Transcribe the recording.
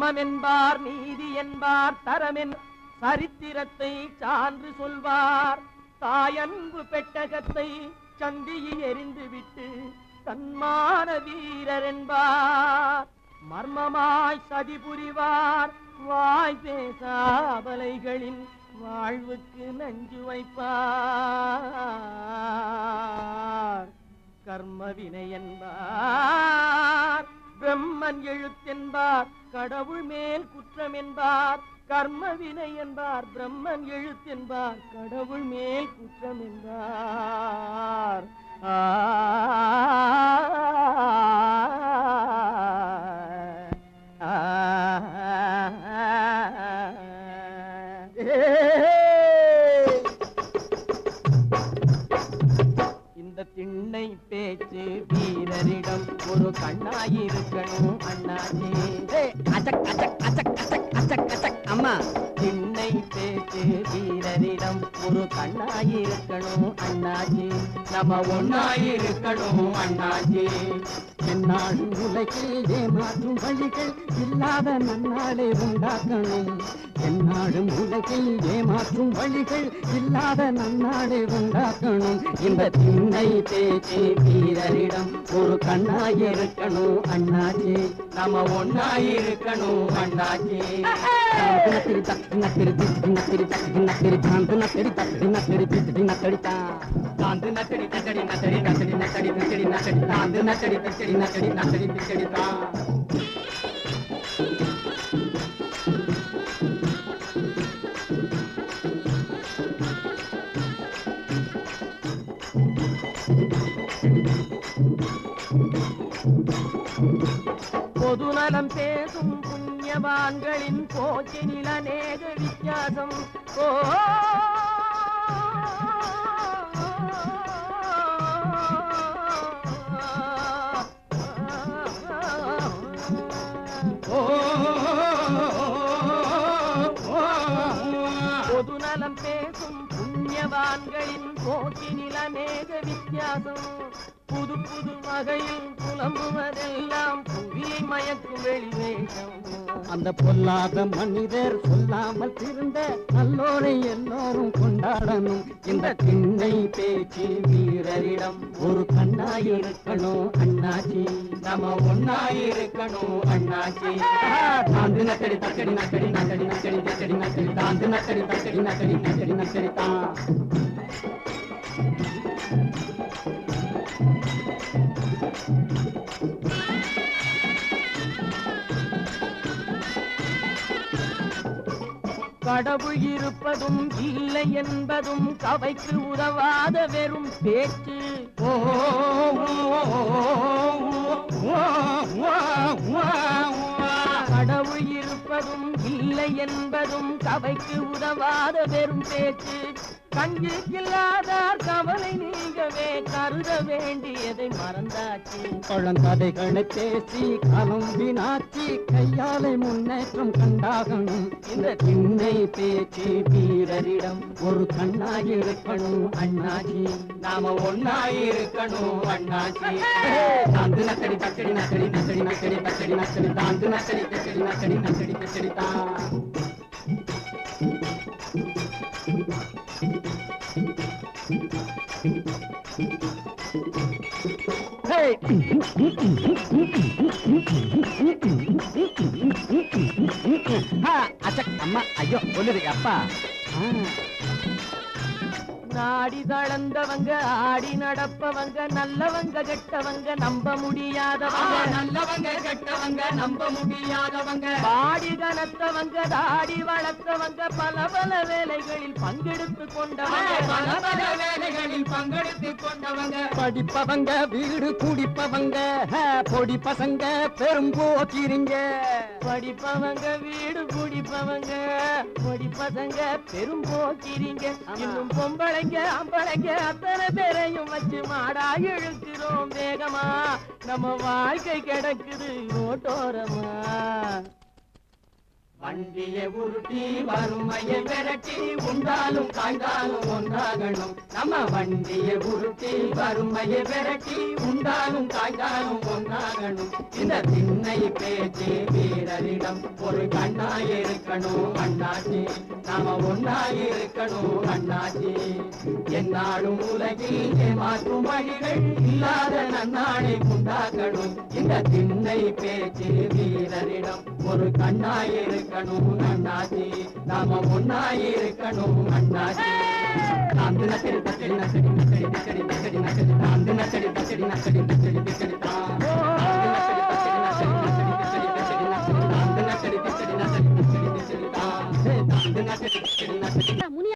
தர்மம் என்பார் நீதி என்பார் தரமென் சரித்திரத்தை சான்று சொல்வார். தாயன்பு பெட்டகத்தை சந்தியில் எரிந்துவிட்டு தன்மான வீரர் என்பார் மர்மமாய் சதி புரிவார் வாய் பேசாவலைகளின் வாழ்வுக்கு நஞ்சு வைப்பார். கர்மவினை என்பார் பிரம்மன் எழுத்தென்பார் கடவுள் மேல் குற்றம் என்பார் கர்ம வினை என்பார் பிரம்மன் எழுத்தென்பார் கடவுள் மேல் குற்றம் என்பார் ஆ. திண்ணை பேச்சு வீரரிடம் ஒரு கண்ணாயிருக்கணும் அண்ணாச்சி அசக் அசக் அசக் அசக் அசக் அசக். அம்மா. திண்ணை பேச்சு வீரரிடம் ஒரு கண்ணாயிருக்கணும் அண்ணாச்சி நம்ம ஒன்னாயிருக்கணும் அண்ணாச்சி என்னால் உலகில் ஏமாற்றும் வழிகள் இல்லாத நன்னாளை உண்டாக்கணும். என்னாடு உலகில் ஏமாற்றும் வழிகள் இல்லாத நன்னாளை உண்டாக்கணும் இந்த திண்ணை பேச்சு வீரரிடம் ஒரு கண்ணாயிருக்கணும் அண்ணாச்சி நம்ம ஒன்னாயிருக்கணும் அண்ணாச்சி நத்திரி தக்கு நத்திரி திக்கு நத்திரி தக்கு நத்திரி தாந்து நச்சடி தக்கு நச்சடி நச்சடி நச்சடி நச்சடி நச்சடி நத்தடி தத்தடி நத்தடி நத்தடி நத்தடி நத்தடி நத்தடி தாந்து நச்சடி தத்தடி நச்சடி நச்சடி தித்தடி தான் பொதுநலம் பேசும் புண்ணியவான்களின் போக்கினில் அநேக வித்தியாசம். ஓ! பொதுநலம் பேசும் புண்ணியவான்களின் போக்கினில் அநேக வித்தியாசம். புது புது வகையில் புலம்புவதெல்லாம் புவியை மயக்கும் வெளிவேஷம் அந்த பொல்லாத மனிதர் சொல்லாமல் திருந்த நல்லோரை எல்லோரும் கொண்டாடணும். இந்த திண்ணை பேச்சு வீரரிடம் ஒரு கண்ணாயிருக்கணும் அண்ணாச்சி. நம்ம ஒன்னாயிருக்கணும் அண்ணாச்சி. தாந்து நக்கடி தக்கடி நக்கடி நக்கடி நக்கடி தக்கடி நக்கடி. தாந்து நக்கடி தக்கடி நக்கடி நக்கடி நக்கடி தான். கடவுள் இருப்பதும் இல்லை என்பதும் கவைக்கு உதவாத வெறும் பேச்சு. ஓ கடவுள் இருப்பதும் இல்லை என்பதும் கவைக்கு உதவாத வெறும் பேச்சு. கண்கில்லாதார் கவலை நீங்கவே கருத வேண்டியதை மறந்தாச்சு. பழந்ததைகளை பேசி காலம் வினாச்சி கையாலை முன்னேற்றம் கண்டாகணும். இந்த திண்ணை பேச்சு வீரரிடம் ஒரு கண்ணாயிருக்கணும் அண்ணாஜி நாம ஒன்னாயிருக்கணும் அண்ணாஜி தாந்து நக்கடி தக்கடி நக்கடி நக்கடி நக்கடி தக்கடி நக்கடி தாந்து நக்கடி தக்கடி நக்கடி நக்கடி தக்கடி தான். அச்சக் அம்மா ஐயோ சொல்லுது அப்பா. நாடி தளர்ந்தவங்க ஆடி நடப்பவங்க நல்லவங்க கெட்டவங்க நம்ப முடியாதவங்க. நல்லவங்க கெட்டவங்க நம்ப முடியாதவங்க. பாடி கனத்தவங்க தாடி வளர்த்தவங்க பல பல வேலைகளில் பங்கெடுத்து கொண்டவங்க. வேலைகளில் பங்கெடுத்து கொண்டவங்க. படிப்பவங்க வீடு குடிப்பவங்க பொடி பசங்க பெரும் போக்கிரிங்க. படிப்பவங்க வீடு குடிப்பவங்க பொடி பசங்க பெரும் போக்கிறீங்க இன்னும் பொம்பளைங்க அம்பளைங்க அத்தனை பேரையும் வச்சு மாடா இழுக்கிறோம் வேகமா. நம்ம வாழ்க்கை கிடக்குது ரோட்டோரமா வண்டியை உருட்டி வறுமையை விரட்டி உண்டாலும் காய்ந்தாலும் ஒன்றாகணும். நம்ம வண்டியை உருட்டி வறுமையை விரட்டி உண்டாலும் காய்ந்தாலும் ஒன்றாகணும். இந்த திண்ணை பேச்சு வீரரிடம் ஒரு கண்ணாய் இருக்கணும் அண்ணாச்சி. நாம ஒன்னாய் இருக்கணும் அண்ணாச்சி. என்னாலும் உலகில் ஏமாற்றும் வழிகள் இல்லாத நன்னாடை உண்டாக்கணும். இந்த திண்ணை பேச்சு ஒரு கண்ணா இருக்கணும் அண்ணாச்சி நாம ஒன்னா இருக்கணும் அண்ணாச்சி தாந்து நக்கடி தச்சடி நச்சடி நச்சடி தக்கடி நச்சடி நக்கடி தாந்து தச்சடி நச்சடி